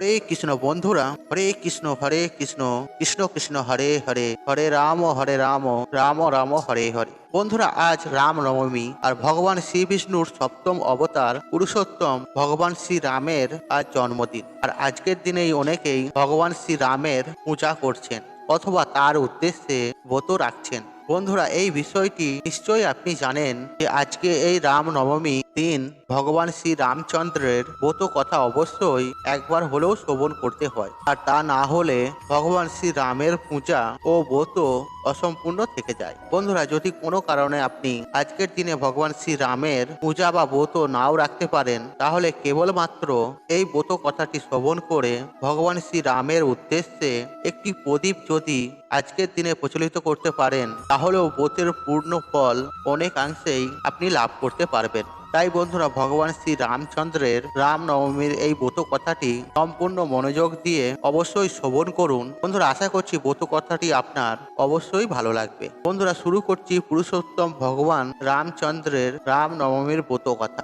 হরে কৃষ্ণ বন্ধুরা, হরে কৃষ্ণ হরে কৃষ্ণ কৃষ্ণ কৃষ্ণ, হরে হরে হরে রাম হরে রাম রাম রাম, হরে হরে। বন্ধুরা, আজ রাম নবমী আর ভগবান শ্রী বিষ্ণুর সপ্তম অবতার পুরুষোত্তম ভগবান শ্রী রামের আজ জন্মদিন। আর আজকের দিনেই অনেকেই ভগবান শ্রী রামের পূজা করছেন অথবা তার উদ্দেশ্যে ব্রত রাখছেন। বন্ধুরা, এই বিষয়টি নিশ্চয়ই আপনি জানেন যে আজকে এই রাম দিন ভগবান শ্রী রামচন্দ্রের ব্রত কথা অবশ্যই একবার হলেও শ্রবণ করতে হয়। আর তা না হলে ভগবান শ্রী রামের পূজা ও ব্রত অসম্পূর্ণ থেকে যায়। বন্ধুরা, যদি কোনো কারণে আপনি আজকের দিনে ভগবান শ্রী রামের পূজা বা ব্রত নাও রাখতে পারেন, তাহলে কেবলমাত্র এই ব্রত কথাটি শ্রবণ করে ভগবান শ্রী রামের উদ্দেশ্যে একটি প্রদীপ যদি আজকের দিনে প্রচলিত করতে পারেন, তাহলেও ব্রতের পূর্ণ ফল অনেকাংশেই আপনি লাভ করতে পারবেন। তাই বন্ধুরা, ভগবান শ্রী রামচন্দ্রের রামনবমীর এই ব্রত কথাটি সম্পূর্ণ মনোযোগ দিয়ে অবশ্যই শ্রবণ করুন। বন্ধুরা, আশা করছি ব্রত কথাটি আপনার অবশ্যই ভালো লাগবে। বন্ধুরা, শুরু করছি পুরুষোত্তম ভগবান রামচন্দ্রের রামনবমীর ব্রত কথা।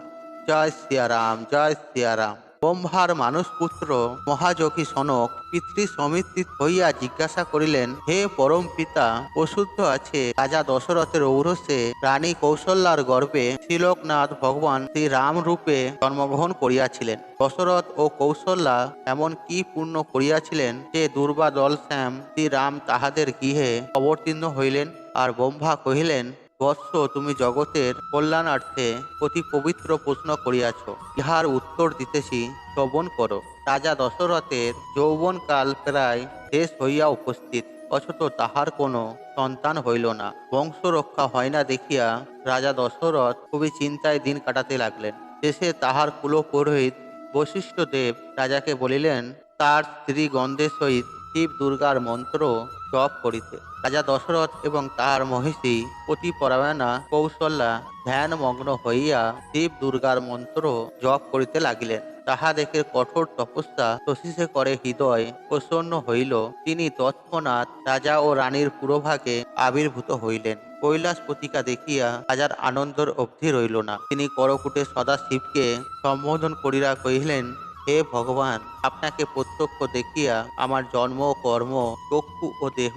জয় সিয়ারাম জয় সিয়ারাম ব্রহ্মার মানুষ পুত্র মহাযোগী সনক পিতৃ সমিতি হইয়া জিজ্ঞাসা করিলেন, হে পরম পিতা, অশুদ্ধ আছে রাজা দশরথের ঔরসে রানী কৌশল্যার গর্ভে শ্রীলোকনাথ ভগবান শ্রী রাম রূপে জন্মগ্রহণ করিয়াছিলেন। দশরথ ও কৌশল্যা এমন কি পূর্ণ করিয়াছিলেন যে দুর্বা দল শ্যাম শ্রীরাম তাহাদের গৃহে অবতীর্ণ হইলেন আর ব্রহ্মা কহিলেন বৎস তুমি জগতের কল্যাণার্থে অতি পবিত্র প্রশ্ন করিয়াছ। ইহার উত্তর দিতেছি, শ্রবণ করো। রাজা দশরথের যৌবনকাল প্রায় শেষ হইয়া উপস্থিত। অথচ তাহার কোনো সন্তান হইল না। বংশ রক্ষা হয় না দেখিয়া রাজা দশরথ খুবই চিন্তায় দিন কাটাতে লাগলেন। শেষে তাহার কুলপুরোহিত বশিষ্ঠ দেব রাজাকে বলিলেন, তার স্ত্রী গন্ধের সহিত শিব দুর্গার মন্ত্র জপ করিতে। রাজা দশরথ এবং তাহার মহিষী পতিপরায়ণা কৌশল্যা ধ্যানমগ্ন হইয়া শিব দুর্গার মন্ত্র জপ করিতে লাগিলেন। তাহা দেখে কঠোর তপস্যা শশীষে করে হৃদয় প্রসন্ন হইল। তিনি তৎক্ষণাৎ রাজা ও রানীর পুরোভাগে আবির্ভূত হইলেন। কৈলাস পতিকা দেখিয়া রাজার আনন্দর অবধি রইল না। তিনি করকুটে সদা শিবকে সম্বোধন করিয়া কহিলেন হে ভগবান, আপনাকে প্রত্যক্ষ দেখিয়া আমার জন্ম কর্ম, চক্ষু ও দেহ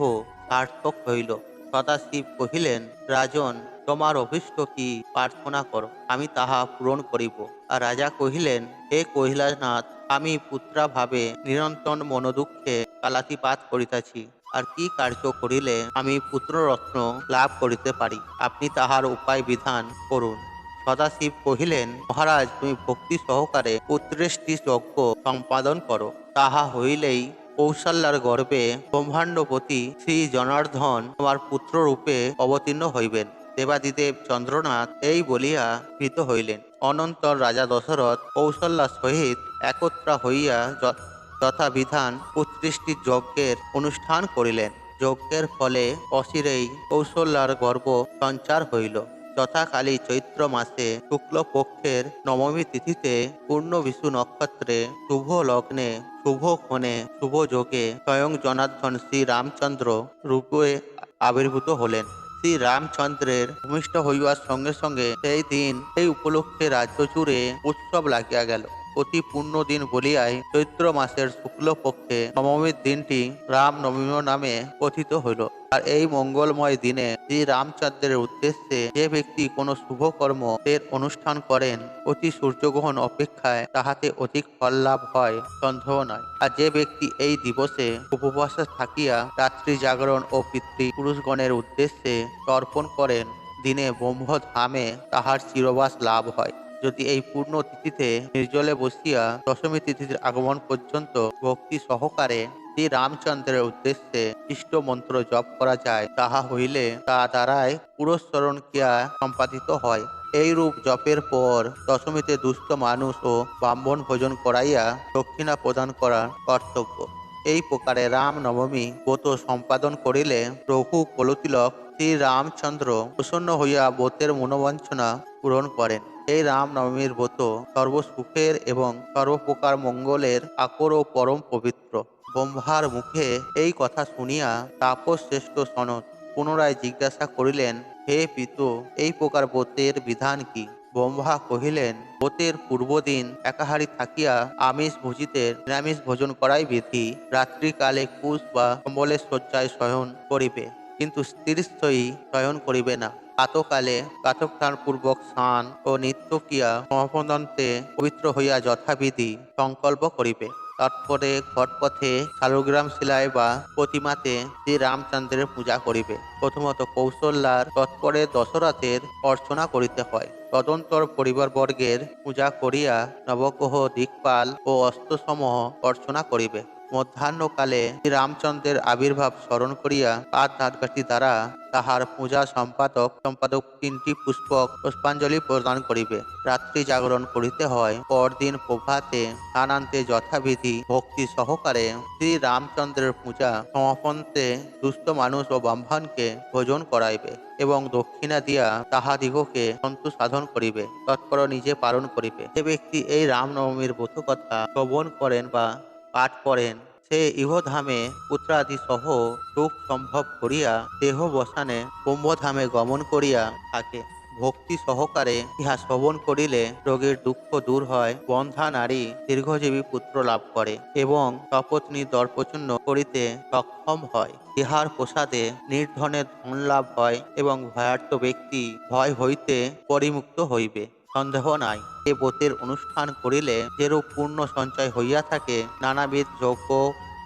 সার্থক হইল। সদাশিব কহিলেন, রাজন, তোমার অভিষ্ট কি? প্রার্থনা করো, আমি তাহা পূরণ করিব। আর রাজা কহিলেন, হে কৈলাসনাথ, আমি পুত্রাভাবে নিরন্তর মনোদুঃখে কালাতিপাত করিতেছি। আর কি কার্য করিলে আমি পুত্ররত্ন লাভ করিতে পারি? আপনি তাহার উপায় বিধান করুন। সদাশিব কহিলেন, মহারাজ, তুমি ভক্তি সহকারে পুত্রেষ্টি যজ্ঞ সম্পাদন করো। তাহা হইলেই কৌশল্যার গর্ভে ব্রহ্মাণ্ডপতি শ্রী জনার্দন তোমার পুত্র রূপে অবতীর্ণ হইবেন। দেবাদিদেব চন্দ্রনাথ এই বলিয়া ভীত হইলেন। অনন্তর রাজা দশরথ কৌশল্যার সহিত একত্রা হইয়া যথাবিধান পুত্রিষ্টি যজ্ঞের অনুষ্ঠান করিলেন। যজ্ঞের ফলে অচিরেই কৌশল্যার গর্ভ সঞ্চার হইল। যথাকালী চৈত্র মাসে শুক্লপক্ষের নবমী তিথিতে পূর্ণ বিষ্ণু নক্ষত্রে শুভ লগ্নে, শুভ ক্ষণে, শুভ যোগে স্বয়ং জনার্দন শ্রী রামচন্দ্র রূপে আবির্ভূত হলেন। শ্রী রামচন্দ্রের ভূমিষ্ঠ হইবার সঙ্গে সঙ্গে সেই দিন এই উপলক্ষে রাজ্য জুড়ে উৎসব লাগিয়া গেল। অতি পূর্ণ দিন বলিয়াই চৈত্র মাসের শুক্ল পক্ষে নবমীর দিনটি রাম নবমী নামে কথিত হইল। আর এই মঙ্গলময় দিনে শ্রী রামচন্দ্রের উদ্দেশ্যে যে ব্যক্তি কোনো শুভ কর্ম এর অনুষ্ঠান করেন, অতি সূর্যগ্রহণ অপেক্ষায় তাহাতে অধিক ফল লাভ হয়, সন্দেহ নয় আর যে ব্যক্তি এই দিবসে উপবাসে থাকিয়া রাত্রি জাগরণ ও পিতৃ পুরুষগণের উদ্দেশ্যে তর্পণ করেন, দিনে ব্রহ্মধামে তাহার চিরবাস লাভ হয়। যদি এই পূর্ণ তিথিতে নির্জলে বসিয়া দশমী তিথির আগমন পর্যন্ত ভক্তি সহকারে শ্রী রামচন্দ্রের উদ্দেশ্যে ইষ্ট মন্ত্র জপ করা যায়, তাহা হইলে তা দ্বারাই পুরস্চরণ ক্রিয়া সম্পাদিত হয়। এই রূপ জপের পর দশমীতে দুস্থ মানুষ ও ব্রাহ্মণ ভোজন করাইয়া দক্ষিণা প্রদান করা কর্তব্য। এই প্রকারে রাম নবমী ব্রত সম্পাদন করিলে প্রভু কলতিলক শ্রী রামচন্দ্র প্রসন্ন হইয়া ব্রতের মনোবাঞ্ছনা পূরণ করেন। এই রাম নবমীর ব্রত সর্বসুখের এবং সর্বপ্রকার মঙ্গলের আকর ও পরম পবিত্র। ব্রহ্মার মুখে এই কথা শুনিয়া তাপস শ্রেষ্ঠ সনদ পুনরায় জিজ্ঞাসা করিলেন, হে পিত, এই প্রকার ব্রতের বিধান কি? ব্রহ্মা কহিলেন, ব্রতের পূর্বদিন একাহারি থাকিয়া আমিষ ভুজিতে নিরামিষ ভোজন করাই বিধি। রাত্রিকালে কুশ বা কম্বলের শয্যায় শয়ন করিবে, কিন্তু স্ত্রীর শয়ন করিবে না। প্রাতকালে প্রাতঃস্নানপূর্বক স্নান ও নিত্য ক্রিয়া সমাপনন্তে পবিত্র হইয়া যথাবিধি সংকল্প করিবে। তৎপরে ঘটপথে শালগ্রাম শিলায় বা প্রতিমাতে শ্রী রামচন্দ্রের পূজা করিবে। প্রথমত কৌশল্যার তৎপরে দশরথের অর্চনা করিতে হয়। তদন্তর পরিবারবর্গের পূজা করিয়া নবগ্রহ, দিকপাল ও অস্ত্রসমূহ অর্চনা করিবে। মধ্যাহ্নকালে শ্রী রামচন্দ্রের আবির্ভাব স্মরণ করিয়া পাঁচ নাটকাঠি দ্বারা তাহার পূজা সম্পাদক সম্পাদক তিনটি পুষ্পক পুষ্পাঞ্জলি প্রদান করিবে। রাত্রি জাগরণ করিতে হয়, পরদিন প্রভাতে স্নানান্তে যথাবিধি ভক্তি সহকারে শ্রী রামচন্দ্রের পূজা সমাপন্তে দুস্থ মানুষ ও ব্রাহ্মণকে ভোজন করাইবে এবং দক্ষিণা দিয়া তাহাদিগকে সন্তু সাধন করিবে, তৎপর নিজে পালন করিবে। যে ব্যক্তি এই রামনবমীর কথা শ্রবণ করেন বা পাঠ করেন। সে ইহধামে পুত্রাদি সহ সুখ সম্ভব করিয়া দেহ বসানে কুম্ভধামে গমন করিয়া থাকে। ভক্তি সহকারে ইহা শ্রবণ করিলে রোগের দুঃখ দূর হয়, বন্ধা নারী দীর্ঘজীবী পুত্র লাভ করে এবং সপত্নী দর্পচূন্য করিতে সক্ষম হয়। ইহার প্রসাদে নির্ধনের ধন লাভ হয় এবং ভয়ার্থ ব্যক্তি ভয় হইতে পরিমুক্ত হইবে। সন্দেহ নাই। এ ব্রতের অনুষ্ঠান করিলে যেরূপ পূর্ণ সঞ্চয় হইয়া থাকে, নানাবিধ যজ্ঞ,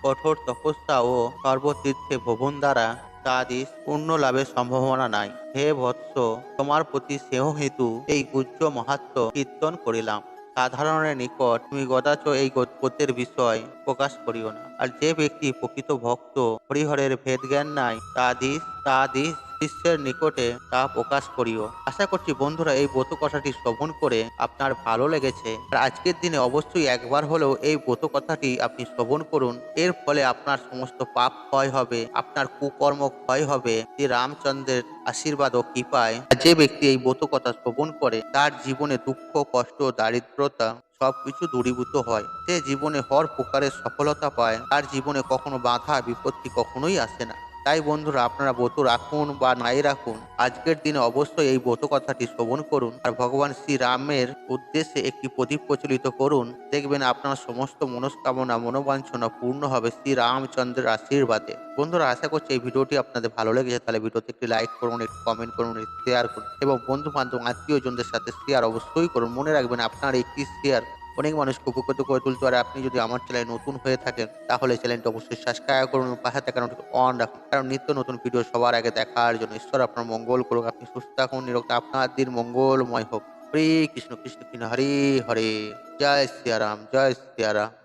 কঠোর তপস্যা ও সর্বতীর্থে ভবন দ্বারা তাদি পূর্ণ লাভের সম্ভাবনা নাই। হে ভৎস তোমার প্রতি স্নেহ হেতু এই গুজ্জ মাহাত্ম কীর্তন করিলাম। সাধারণের নিকট তুমি গদাচ এই ব্রতের বিষয় প্রকাশ করিও না। আর যে ব্যক্তি প্রকৃত ভক্ত, হরিহরের ভেদ জ্ঞান নাই তাদিস তাদিস শিষ্যের নিকটে তা প্রকাশ করিও। আশা করছি বন্ধুরা এই ব্রত কথাটি শ্রবণ করে আপনার ভালো লেগেছে। আর আজকের দিনে অবশ্যই একবার হলেও এই ব্রত কথাটি আপনি শ্রবণ করুন। এর ফলে আপনার সমস্ত পাপ ক্ষয় হবে, আপনার কুকর্ম ক্ষয় হবে। যে রামচন্দ্রের আশীর্বাদ ও কৃপায় যে ব্যক্তি এই ব্রত কথা শ্রবণ করে, তার জীবনে দুঃখ, কষ্ট, দারিদ্রতা সবকিছু দূরীভূত হয়। সে জীবনে হর প্রকারের সফলতা পায়। তার জীবনে কখনো বাধা বিপত্তি কখনোই আসে না। তাই বন্ধুরা আপনারা ব্রত রাখুন বা নাই রাখুন, আজকের দিনে অবশ্যই এই ব্রত কথাটি শ্রবণ করুন আর ভগবান শ্রী রামের উদ্দেশ্যে একটি প্রদীপ প্রচলিত করুন। দেখবেন আপনার সমস্ত মনস্কামনা, মনোবাঞ্ছনা পূর্ণ হবে শ্রী রামচন্দ্রের আশীর্বাদে। বন্ধুরা, আশা করছি এই ভিডিওটি আপনাদের ভালো লেগেছে। তাহলে ভিডিওতে একটি লাইক করুন, একটি কমেন্ট করুন, একটি শেয়ার করুন এবং বন্ধু বান্ধব আত্মীয়জনদের সাথে শেয়ার অবশ্যই করুন। মনে রাখবেন আপনার একটি শেয়ার অনেক মানুষ উপকৃত করে তুলতে পারে। আপনি যদি আমার চ্যানেলে নতুন হয়ে থাকেন, তাহলে চ্যানেলটি অবশ্যই সাবস্ক্রাইব করুন পাশে থাকা অন রাখুন। কারণ নিত্য নতুন ভিডিও সবার আগে দেখার জন্য ঈশ্বর আপনার মঙ্গল করুক। আপনি সুস্থ থাকুন নিরোগ আপনার দিন মঙ্গলময় হোক। হরে কৃষ্ণ কৃষ্ণ কৃষ্ণ, হরে হরে। জয় সিয়ারাম জয় সিয়ারাম